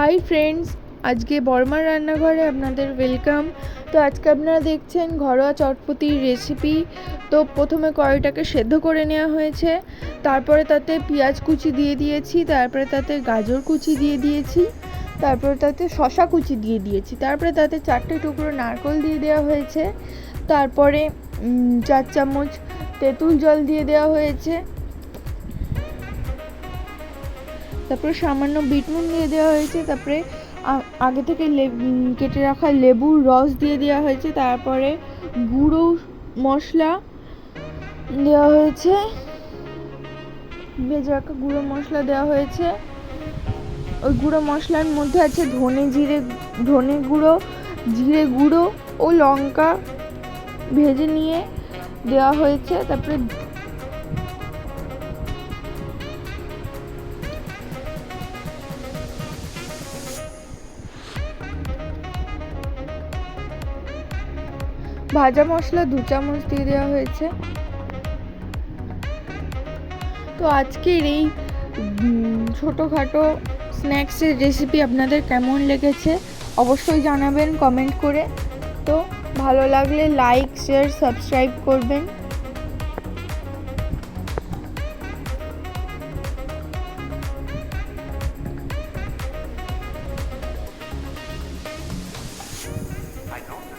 Hi friends আজকে বর্মার রান্নাঘরে আপনাদের ওয়েলকাম তো আজকে আপনারা দেখছেন ঘরোয়া চটপটির রেসিপি তো প্রথমে কড়াইটাকে সেদ্ধ করে নেওয়া হয়েছে। তারপরে তাতে পেঁয়াজ কুচি দিয়ে দিয়েছি, তারপরে তাতে গাজর কুচি দিয়ে দিয়েছি, তারপরে তাতে শশা কুচি দিয়ে দিয়েছি, তারপরে তাতে চারটে টুকরো নারকল দিয়ে দেওয়া হয়েছে, তারপরে চার চামচ তেঁতুল জল দিয়ে দেওয়া হয়েছে তারপরে সামান্য বিট নুন দিয়ে দেওয়া হয়েছে, তারপরে আগে থেকে কেটে রাখা লেবুর রস দিয়ে দেওয়া হয়েছে, তারপরে গুঁড়ো মশলা দেওয়া হয়েছে, ভেজে রাখা গুঁড়ো মশলা দেওয়া হয়েছে। ওই গুঁড়ো মশলার মধ্যে আছে ধনে জিরে, ধনে গুঁড়ো, জিরে গুঁড়ো ও লঙ্কা ভেজে নিয়ে দেওয়া হয়েছে, তারপরে ভাজা মশলা দু চামচ দিয়ে দেওয়া হয়েছে। তো আজকের এই ছোটোখাটো স্ন্যাক্সের রেসিপি আপনাদের কেমন লেগেছে অবশ্যই জানাবেন কমেন্ট করে। তো ভালো লাগলে লাইক শেয়ার সাবস্ক্রাইব করবেন।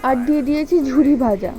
আর দিয়ে দিয়েছি ঝুরি ভাজা।